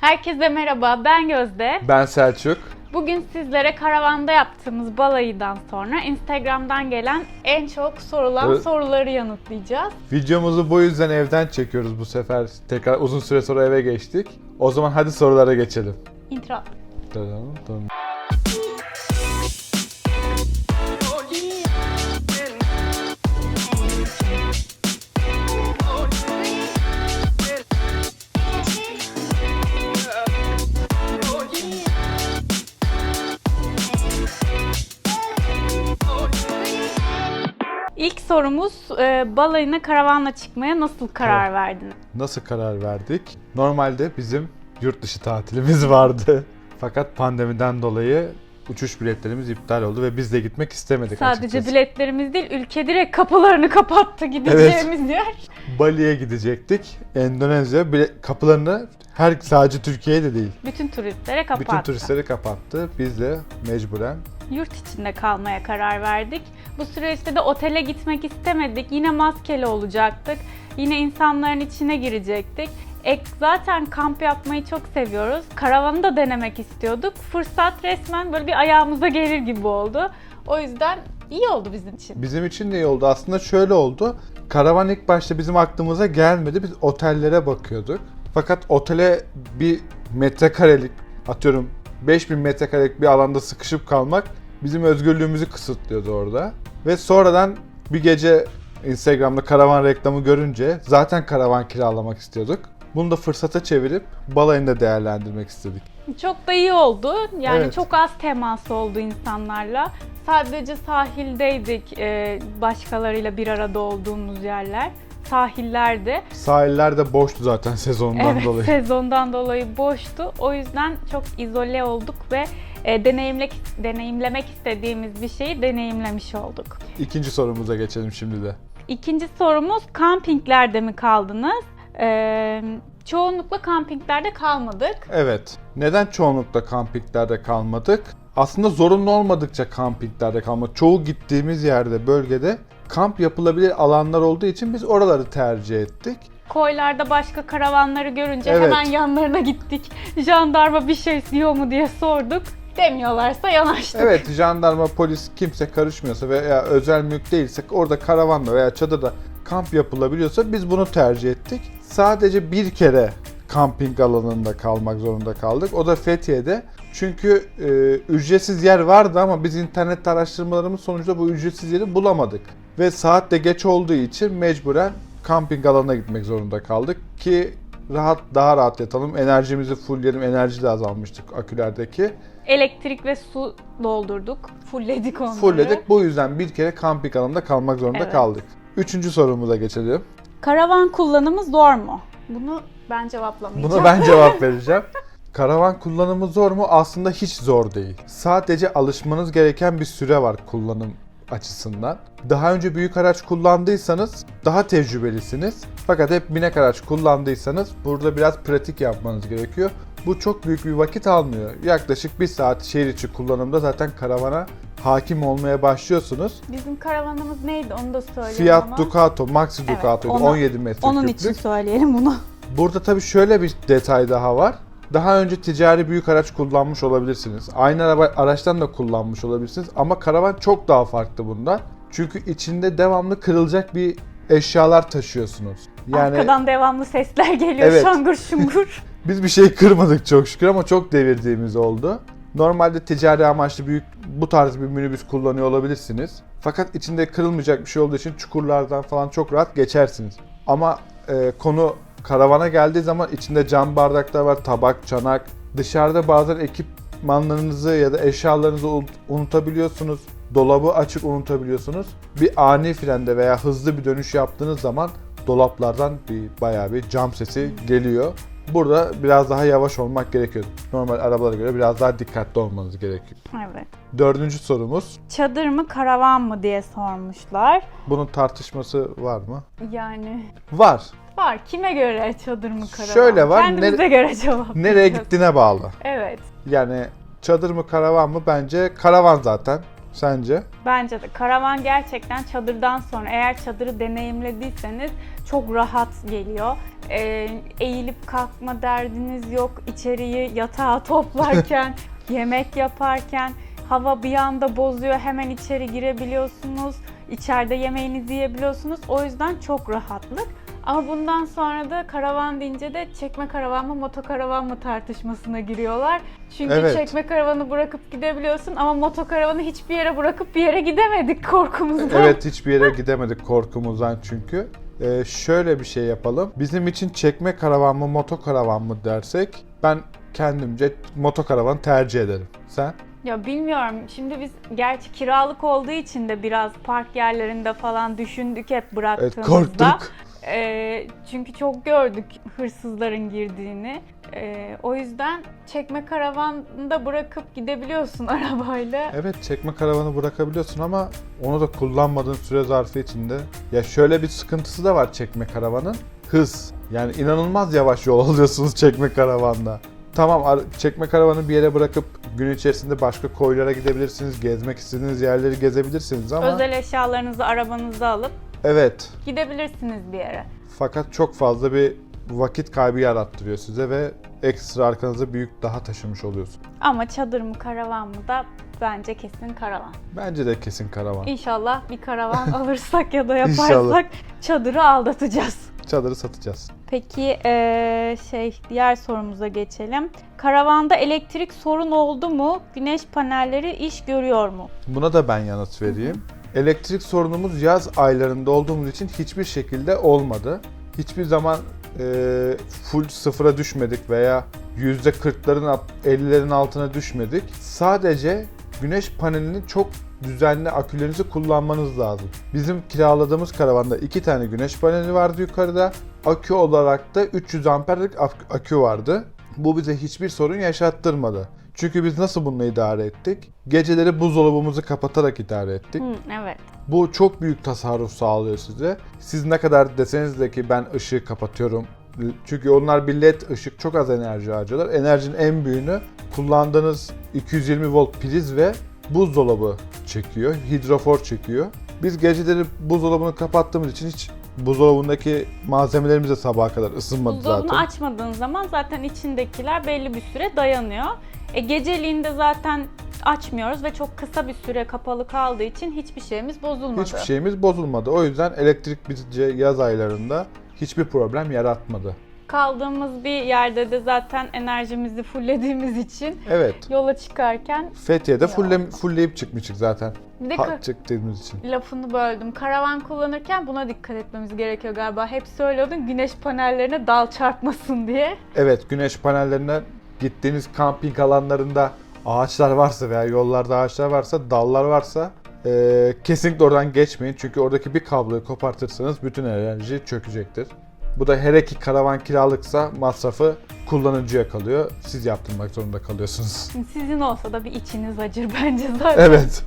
Herkese merhaba, ben Gözde. Ben Selçuk. Bugün sizlere karavanda yaptığımız balayıdan sonra Instagram'dan gelen en çok sorulan Evet. soruları yanıtlayacağız. Videomuzu bu yüzden evden çekiyoruz bu sefer. Tekrar uzun süre sonra eve geçtik. O zaman hadi sorulara geçelim. Intro. Dın dın. Sorumuz e, balayına karavanla çıkmaya nasıl karar verdin? Nasıl karar verdik? Normalde bizim yurt dışı tatilimiz vardı. Fakat pandemiden dolayı uçuş biletlerimiz iptal oldu ve biz de gitmek istemedik Sadece açıkçası. biletlerimiz değil, ülke direkt kapılarını kapattı gideceğimiz yer. Bali'ye gidecektik. Endonezya bile- kapılarını her sadece Türkiye'ye de değil. Bütün turistlere kapattı. Bütün turistleri kapattı. Biz de mecburen Yurt içinde kalmaya karar verdik. Bu süreçte de otele gitmek istemedik. Yine maskeli olacaktık. Yine insanların içine girecektik. Ek, zaten kamp yapmayı çok seviyoruz. Karavanı da denemek istiyorduk. Fırsat resmen böyle bir ayağımıza gelir gibi oldu. O yüzden iyi oldu bizim için. Bizim için de iyi oldu. Aslında şöyle oldu. Karavan ilk başta bizim aklımıza gelmedi. Biz otellere bakıyorduk. Fakat otele bir metrekarelik atıyorum 5000 metrekarelik bir alanda sıkışıp kalmak bizim özgürlüğümüzü kısıtlıyordu orada. Ve sonradan bir gece Instagram'da karavan reklamı görünce zaten karavan kiralamak istiyorduk. Bunu da fırsata çevirip balayında değerlendirmek istedik. Çok da iyi oldu. Yani Evet. çok az temas oldu insanlarla. Sadece sahildeydik e, başkalarıyla bir arada olduğumuz yerler. Sahillerde. Sahiller de boştu zaten sezondan evet, dolayı. sezondan dolayı boştu. O yüzden çok izole olduk ve e, deneyimlemek, deneyimlemek istediğimiz bir şeyi deneyimlemiş olduk. İkinci sorumuza geçelim şimdi de. İkinci sorumuz kampinglerde mi kaldınız? E, çoğunlukla kampinglerde kalmadık. Evet. Neden çoğunlukla kampinglerde kalmadık? Aslında zorunlu olmadıkça kampinglerde kalmadık. Çoğu gittiğimiz yerde, bölgede kamp yapılabilir alanlar olduğu için biz oraları tercih ettik. Koylarda başka karavanları görünce Evet. hemen yanlarına gittik. Jandarma bir şey diyor mu diye sorduk. Demiyorlarsa yanaştık. Evet, jandarma, polis kimse karışmıyorsa veya özel mülk değilse orada karavanla veya çadırda kamp yapılabiliyorsa biz bunu tercih ettik. Sadece bir kere kamping alanında kalmak zorunda kaldık. O da Fethiye'de. Çünkü e, ücretsiz yer vardı ama biz internet araştırmalarımız sonucunda bu ücretsiz yeri bulamadık. Ve saat de geç olduğu için mecburen kamping alanına gitmek zorunda kaldık ki rahat daha rahat yatalım. Enerjimizi fullleyelim. Enerji de azalmıştık akülerdeki. Elektrik ve su doldurduk. Fullledik onları. Fullledik. Bu yüzden bir kere kamping alanında kalmak zorunda Evet. kaldık. Üçüncü sorumuza geçelim. Karavan kullanımı zor mu? Bunu ben cevaplamayacağım. Buna ben cevap vereceğim. Karavan kullanımı zor mu? Aslında hiç zor değil. Sadece alışmanız gereken bir süre var kullanım açısından. Daha önce büyük araç kullandıysanız daha tecrübelisiniz. Fakat hep binek araç kullandıysanız burada biraz pratik yapmanız gerekiyor. Bu çok büyük bir vakit almıyor. Yaklaşık bir saat şehir içi kullanımda zaten karavana hakim olmaya başlıyorsunuz. Bizim karavanımız neydi onu da söyleyelim Fiat ama. Ducato, Maxi Evet, Ducato'ydu. onu- 17 metreküplük. Onun için söyleyelim bunu. Burada tabii şöyle bir detay daha var. Daha önce ticari büyük araç kullanmış olabilirsiniz. Aynı araba araçtan da kullanmış olabilirsiniz ama karavan çok daha farklı bundan. Çünkü içinde devamlı kırılacak bir eşyalar taşıyorsunuz. Yani Arkadan devamlı sesler geliyor Evet. şangur şungur. biz bir şey kırmadık çok şükür ama çok devirdiğimiz oldu. Normalde ticari amaçlı büyük bu tarz bir minibüs kullanıyor olabilirsiniz. Fakat içinde kırılmayacak bir şey olduğu için çukurlardan falan çok rahat geçersiniz. Ama e, konu karavana geldiği zaman içinde cam bardaklar var, tabak, çanak. Dışarıda bazen ekipmanlarınızı ya da eşyalarınızı unut- unutabiliyorsunuz. Dolabı açık unutabiliyorsunuz. Bir ani frende veya hızlı bir dönüş yaptığınız zaman dolaplardan bir bayağı bir cam sesi geliyor. Burada biraz daha yavaş olmak gerekiyor. Normal arabalara göre biraz daha dikkatli olmanız gerekiyor. evet. Dördüncü sorumuz. Çadır mı karavan mı diye sormuşlar. Bunun tartışması var mı? Yani Var. Var. Kime göre çadır mı karavan? Şöyle var, Kendimize nere- göre cevap. Nereye vereceğiz. gittiğine bağlı. Evet. Yani çadır mı karavan mı? Bence karavan zaten. Sence? Bence de karavan gerçekten çadırdan sonra eğer çadırı deneyimlediyseniz çok rahat geliyor. Ee, eğilip kalkma derdiniz yok. İçeriği yatağa toplarken, yemek yaparken hava bir anda bozuyor. Hemen içeri girebiliyorsunuz. İçeride yemeğinizi yiyebiliyorsunuz. O yüzden çok rahatlık. Ama bundan sonra da karavan deyince de çekme karavan mı motokaravan mı tartışmasına giriyorlar. Çünkü Evet. çekme karavanı bırakıp gidebiliyorsun ama motokaravanı hiçbir yere bırakıp bir yere gidemedik korkumuzdan. Evet hiçbir yere gidemedik korkumuzdan çünkü. Ee, şöyle bir şey yapalım. Bizim için çekme karavan mı motokaravan mı dersek ben kendimce motokaravan tercih ederim. Sen? Ya bilmiyorum. Şimdi biz gerçi kiralık olduğu için de biraz park yerlerinde falan düşündük hep Evet bıraktığımızda. korktuk. Ee, çünkü çok gördük hırsızların girdiğini. Ee, o yüzden çekme karavanda bırakıp gidebiliyorsun arabayla. Evet çekme karavanı bırakabiliyorsun ama onu da kullanmadığın süre zarfı içinde. Ya şöyle bir sıkıntısı da var çekme karavanın. Hız. Yani inanılmaz yavaş yol alıyorsunuz çekme karavanda. Tamam çekme karavanı bir yere bırakıp gün içerisinde başka koylara gidebilirsiniz. Gezmek istediğiniz yerleri gezebilirsiniz ama Özel eşyalarınızı arabanıza alıp evet gidebilirsiniz bir yere. fakat çok fazla bir vakit kaybı yarattırıyor size ve ekstra arkanıza büyük daha taşımış oluyorsun. Ama çadır mı karavan mı da bence kesin karavan. Bence de kesin karavan. İnşallah bir karavan alırsak ya da yaparsak İnşallah. çadırı aldatacağız. Çadırı satacağız. Peki eee, şey diğer sorumuza geçelim. Karavanda elektrik sorun oldu mu? Güneş panelleri iş görüyor mu? Buna da ben yanıt vereyim. Elektrik sorunumuz yaz aylarında olduğumuz için hiçbir şekilde olmadı. Hiçbir zaman e, full sıfıra düşmedik veya %40'ların alt- 50'lerin altına düşmedik. Sadece güneş panelinin çok düzenli akülerinizi kullanmanız lazım. Bizim kiraladığımız karavanda iki tane güneş paneli vardı yukarıda. Akü olarak da 300 amperlik ak- akü vardı. Bu bize hiçbir sorun yaşattırmadı. Çünkü biz nasıl bununla idare ettik? Geceleri buzdolabımızı kapatarak idare ettik. Hı, evet. Bu çok büyük tasarruf sağlıyor size. Siz ne kadar deseniz de ki ben ışığı kapatıyorum. Çünkü onlar bir led ışık çok az enerji harcarlar. Enerjinin en büyüğünü kullandığınız 220 volt priz ve buzdolabı çekiyor. Hidrofor çekiyor. Biz geceleri buzdolabını kapattığımız için hiç buzdolabındaki malzemelerimiz de sabaha kadar ısınmadı Buzdolabını zaten. açmadığın zaman zaten içindekiler belli bir süre dayanıyor. E, geceliğin de zaten açmıyoruz ve çok kısa bir süre kapalı kaldığı için hiçbir şeyimiz bozulmadı. Hiçbir şeyimiz bozulmadı. O yüzden elektrik bizce yaz aylarında hiçbir problem yaratmadı. Kaldığımız bir yerde de zaten enerjimizi fullediğimiz için Evet. yola çıkarken Fethiye'de fulle, fullleyip çıkmıştık zaten. bir de Ha, ka- çıktığımız için. lafını böldüm. Karavan kullanırken buna dikkat etmemiz gerekiyor galiba. Hep söylüyordun güneş panellerine dal çarpmasın diye. Evet güneş panellerine gittiğiniz kamping alanlarında ağaçlar varsa veya yollarda ağaçlar varsa, dallar varsa eee, kesinlikle oradan geçmeyin. Çünkü oradaki bir kabloyu kopartırsanız bütün enerji çökecektir. Bu da her iki karavan kiralıksa masrafı kullanıcıya kalıyor. Siz yaptırmak zorunda kalıyorsunuz. Sizin olsa da bir içiniz acır bence zaten. Evet.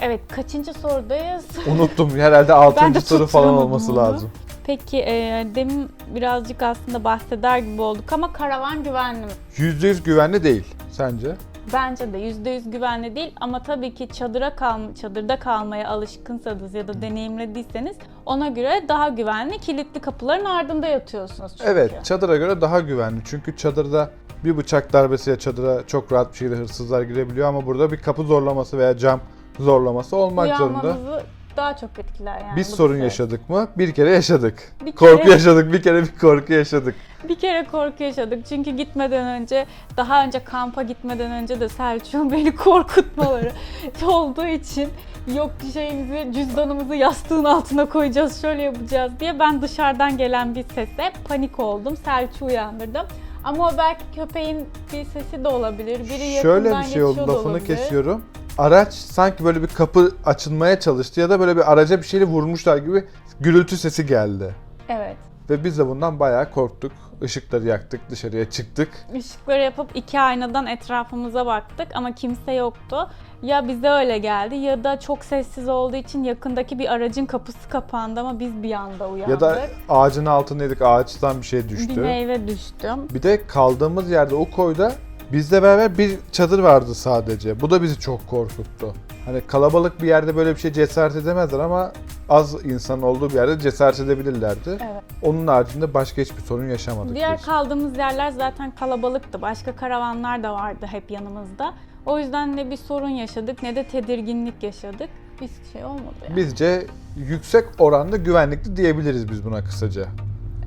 Evet, kaçıncı sorudayız? Unuttum. Herhalde Ben 6. de soru falan olması onu. lazım. Peki e, demin birazcık aslında bahseder gibi olduk ama karavan güvenli mi? %100 güvenli değil. Sence? Bence de %100 güvenli değil ama tabii ki çadıra kal çadırda kalmaya alışkınsanız ya da deneyimlediyseniz ona göre daha güvenli kilitli kapıların ardında yatıyorsunuz çünkü. Evet, çadıra göre daha güvenli. Çünkü çadırda bir bıçak darbesiyle çadıra çok rahat bir şekilde hırsızlar girebiliyor ama burada bir kapı zorlaması veya cam zorlaması olmak zorunda. Uyanmanızı daha çok etkiler yani. Biz bu sorun süreç. yaşadık mı? Bir kere yaşadık. Bir Korku kere- yaşadık, bir kere bir korku yaşadık. Bir kere korku yaşadık çünkü gitmeden önce, daha önce kampa gitmeden önce de Selçuk'un beni korkutmaları olduğu için yok şeyimizi, cüzdanımızı yastığın altına koyacağız, şöyle yapacağız diye ben dışarıdan gelen bir sese panik oldum. Selçuk'u uyandırdım. Ama o belki köpeğin bir sesi de olabilir. Biri Şöyle bir şey oldu, lafını olabilir. kesiyorum. Araç sanki böyle bir kapı açılmaya çalıştı ya da böyle bir araca bir şeyle vurmuşlar gibi gürültü sesi geldi. Evet. Ve biz de bundan bayağı korktuk. Işıkları yaktık, dışarıya çıktık. Işıkları yapıp iki aynadan etrafımıza baktık ama kimse yoktu. Ya bize öyle geldi ya da çok sessiz olduğu için yakındaki bir aracın kapısı kapandı ama biz bir anda uyandık. Ya da ağacın altındaydık, ağaçtan bir şey düştü. bir meyve düştü. Bir de kaldığımız yerde o koyda bizle beraber bir çadır vardı sadece. Bu da bizi çok korkuttu. Hani kalabalık bir yerde böyle bir şey cesaret edemezler ama az insan olduğu bir yerde cesaret edebilirlerdi. Evet. Onun haricinde başka hiçbir sorun yaşamadık Diğer biz. kaldığımız yerler zaten kalabalıktı. Başka karavanlar da vardı hep yanımızda. O yüzden ne bir sorun yaşadık ne de tedirginlik yaşadık. Bir şey olmadı yani. Bizce yüksek oranda güvenlikli diyebiliriz biz buna kısaca.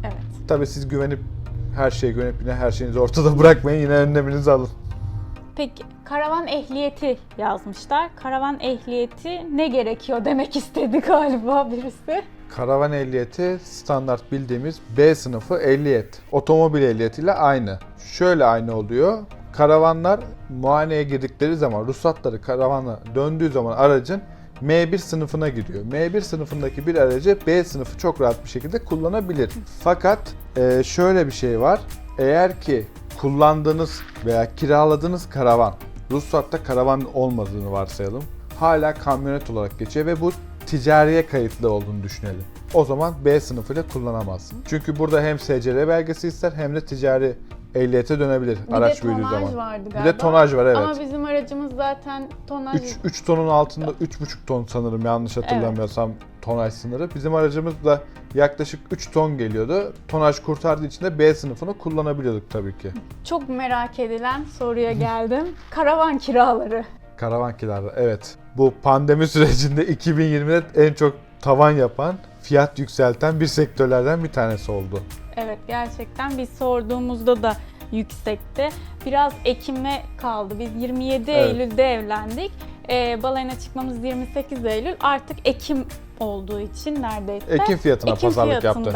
Evet. Tabii siz güvenip her şeye güvenip yine her şeyinizi ortada bırakmayın yine önleminizi alın. Peki karavan ehliyeti yazmışlar. Karavan ehliyeti ne gerekiyor demek istedi galiba birisi. Karavan ehliyeti standart bildiğimiz B sınıfı ehliyet. Otomobil ehliyetiyle aynı. Şöyle aynı oluyor. Karavanlar muayeneye girdikleri zaman ruhsatları karavana döndüğü zaman aracın M1 sınıfına giriyor. M1 sınıfındaki bir aracı B sınıfı çok rahat bir şekilde kullanabilir. Fakat e, şöyle bir şey var. Eğer ki kullandığınız veya kiraladığınız karavan ruhsatta karavan olmadığını varsayalım. Hala kamyonet olarak geçiyor ve bu ticariye kayıtlı olduğunu düşünelim. O zaman B sınıfıyla kullanamazsın. Çünkü burada hem SCR belgesi ister hem de ticari ehliyete dönebilir Bir araç de büyüdüğü tonaj zaman. vardı Bir galiba. de tonaj var evet. Ama bizim aracımız zaten tonaj 3, 3 tonun altında 3,5 ton sanırım yanlış hatırlamıyorsam tonaj sınırı. Bizim aracımız da yaklaşık 3 ton geliyordu. Tonaj kurtardığı için de B sınıfını kullanabiliyorduk tabii ki. çok merak edilen soruya geldim. Karavan kiraları. Karavan kiraları evet. Bu pandemi sürecinde 2020'de en çok tavan yapan, fiyat yükselten bir sektörlerden bir tanesi oldu. Evet gerçekten biz sorduğumuzda da yüksekti. Biraz Ekim'e kaldı. Biz 27 Evet. Eylül'de evlendik. Ee, balayına çıkmamız 28 Eylül. Artık Ekim olduğu için neredeyse. Ekim fiyatına Ekim pazarlık yaptık.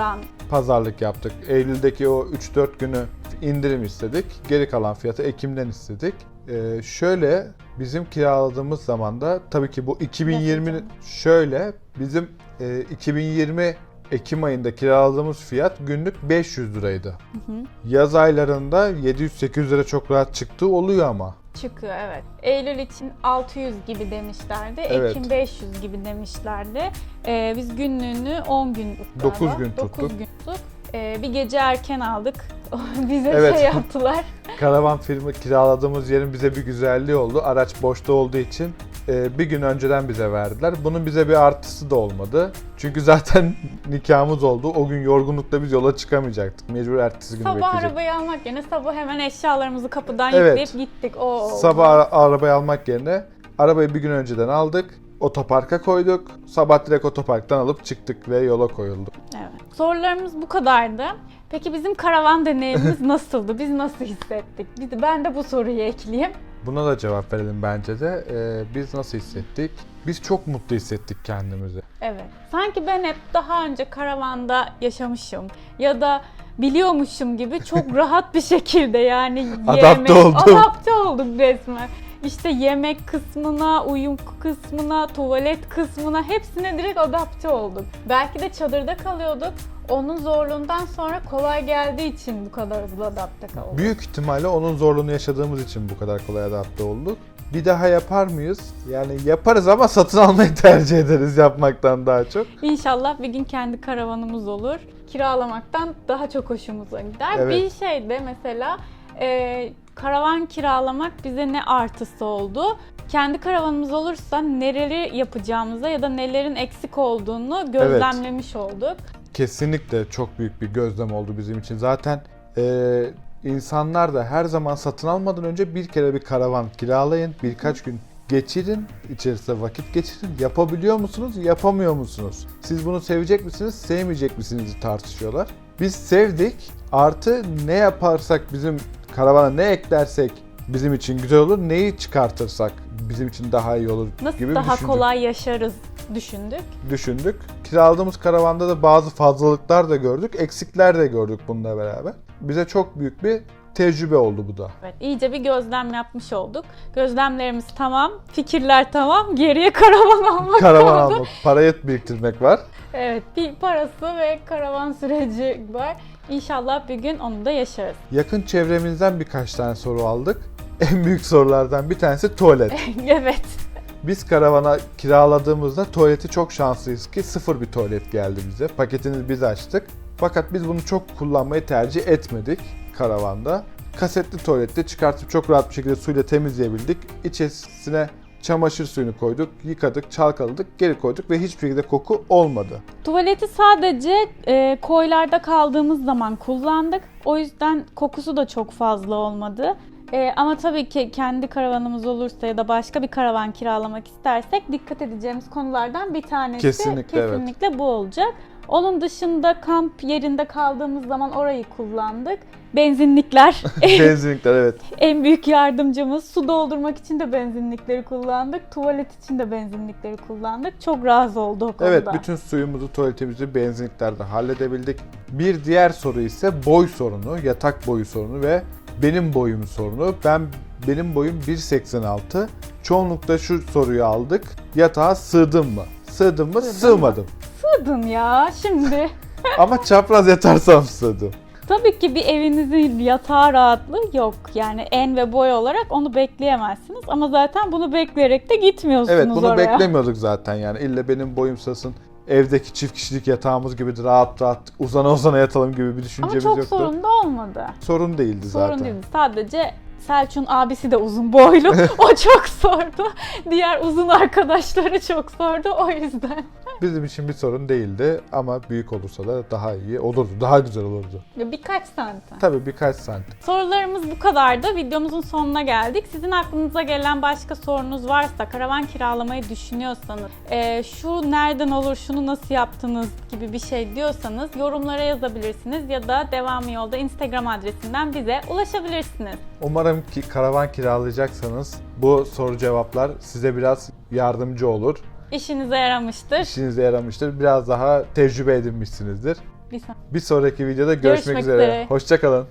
Pazarlık yaptık. Eylül'deki o 3-4 günü indirim istedik. Geri kalan fiyatı Ekim'den istedik. Ee, şöyle bizim kiraladığımız zaman da tabii ki bu 2020'nin Nasıl şöyle bizim e, 2020 Ekim ayında kiraladığımız fiyat günlük 500 liraydı. Hı hı. Yaz aylarında 700-800 lira çok rahat çıktığı oluyor ama. çıkıyor evet. Eylül için 600 gibi demişlerdi. Evet. Ekim 500 gibi demişlerdi. Ee, biz günlüğünü 10 gün tuttuk Dokuz galiba. gün tuttuk. 9 gün tuttuk. Ee, bir gece erken aldık. Bize Evet. şey yaptılar. Karavan firma kiraladığımız yerin bize bir güzelliği oldu. Araç boşta olduğu için e, bir gün önceden bize verdiler. Bunun bize bir artısı da olmadı. Çünkü zaten nikahımız oldu. O gün yorgunlukla biz yola çıkamayacaktık. Mecbur ertesi günü Sabah bekleyecektik. arabayı almak yerine sabah hemen eşyalarımızı kapıdan Evet. yükleyip gittik. O oldu. Sabah ara- arabayı almak yerine arabayı bir gün önceden aldık. Otoparka koyduk. Sabah direkt otoparktan alıp çıktık ve yola koyulduk. Evet. Sorularımız bu kadardı. Peki bizim karavan deneyimimiz nasıldı? Biz nasıl hissettik? Ben de bu soruyu ekleyeyim. Buna da cevap verelim bence de. Ee, biz nasıl hissettik? Biz çok mutlu hissettik kendimizi. Evet. Sanki ben hep daha önce karavanda yaşamışım ya da biliyormuşum gibi çok rahat bir şekilde yani Adapte yemek- oldum. Adapte olduk resmen. İşte yemek kısmına, uyum kısmına, tuvalet kısmına hepsine direkt adapte olduk. Belki de çadırda kalıyorduk. Onun zorluğundan sonra kolay geldiği için bu kadar hızlı adapte kaldık. Büyük ihtimalle onun zorluğunu yaşadığımız için bu kadar kolay adapte olduk. Bir daha yapar mıyız? Yani yaparız ama satın almayı tercih ederiz yapmaktan daha çok. İnşallah bir gün kendi karavanımız olur. Kiralamaktan daha çok hoşumuza gider. Evet. Bir şey de mesela e, karavan kiralamak bize ne artısı oldu? Kendi karavanımız olursa neleri yapacağımıza ya da nelerin eksik olduğunu gözlemlemiş olduk. Kesinlikle çok büyük bir gözlem oldu bizim için. Zaten eee, insanlar da her zaman satın almadan önce bir kere bir karavan kiralayın. Birkaç gün geçirin. içerisinde vakit geçirin. Yapabiliyor musunuz? Yapamıyor musunuz? Siz bunu sevecek misiniz? Sevmeyecek misiniz? tartışıyorlar. Biz sevdik. Artı ne yaparsak bizim karavana ne eklersek bizim için güzel olur. Neyi çıkartırsak bizim için daha iyi olur Nasıl gibi daha düşündük kolay yaşarız düşündük. düşündük. Kiraladığımız karavanda da bazı fazlalıklar da gördük, eksikler de gördük bununla beraber. Bize çok büyük bir tecrübe oldu bu da. Evet, iyice bir gözlem yapmış olduk. Gözlemlerimiz tamam, fikirler tamam. Geriye karavan almak Karavan kaldı. almak, parayı biriktirmek var. Evet, bir parası ve karavan süreci var. İnşallah bir gün onu da yaşarız. Yakın çevremizden birkaç tane soru aldık. En büyük sorulardan bir tanesi tuvalet. evet. Biz karavana kiraladığımızda tuvaleti çok şanslıyız ki sıfır bir tuvalet geldi bize. Paketini biz açtık. Fakat biz bunu çok kullanmayı tercih etmedik karavanda. Kasetli tuvalette çıkartıp çok rahat bir şekilde suyla temizleyebildik. İçerisine Çamaşır suyunu koyduk, yıkadık, çalkaladık, geri koyduk ve hiçbir şekilde koku olmadı. Tuvaleti sadece e, koylarda kaldığımız zaman kullandık. O yüzden kokusu da çok fazla olmadı. E, ama tabii ki kendi karavanımız olursa ya da başka bir karavan kiralamak istersek dikkat edeceğimiz konulardan bir tanesi Kesinlikle, evet. kesinlikle bu olacak. Onun dışında kamp yerinde kaldığımız zaman orayı kullandık. Benzinlikler Benzinlikler evet. en büyük yardımcımız. Su doldurmak için de benzinlikleri kullandık. Tuvalet için de benzinlikleri kullandık. Çok razı oldu o konuda. Evet bütün suyumuzu, tuvaletimizi benzinliklerde halledebildik. Bir diğer soru ise boy sorunu, yatak boyu sorunu ve benim boyum sorunu. Ben benim boyum 1.86. Çoğunlukla şu soruyu aldık. Yatağa sığdım mı? Sığdım mı? Sığdın Sığmadım. Sığdın ya şimdi. Ama çapraz yatarsam sığdım. Tabii ki bir evinizin yatağı rahatlığı yok. Yani en ve boy olarak onu bekleyemezsiniz. Ama zaten bunu bekleyerek de gitmiyorsunuz Evet bunu oraya. beklemiyorduk zaten yani. İlle benim boyum sığsın. Evdeki çift kişilik yatağımız gibi rahat rahat uzana uzana yatalım gibi bir Ama düşüncemiz çok yoktu. sorun da olmadı. Sorun değildi Sorun zaten. değildi. Sadece Selçuk'un abisi de uzun boylu. o çok sordu. Diğer uzun arkadaşları çok sordu o yüzden. Bizim için bir sorun değildi ama büyük olursa da daha iyi olurdu. Daha güzel olurdu. Ya Birkaç santim. Tabii birkaç santim. Sorularımız bu kadardı. Videomuzun sonuna geldik. Sizin aklınıza gelen başka sorunuz varsa, karavan kiralamayı düşünüyorsanız, e, şu nereden olur, şunu nasıl yaptınız gibi bir şey diyorsanız yorumlara yazabilirsiniz ya da Devam Yolda Instagram adresinden bize ulaşabilirsiniz. Umarım ki karavan kiralayacaksanız bu soru cevaplar size biraz yardımcı olur. İşinize yaramıştır. İşinize yaramıştır. Biraz daha tecrübe edinmişsinizdir. Bir son- Bir sonraki videoda görüşmek, Görüşmek üzere. üzere. Hoşçakalın.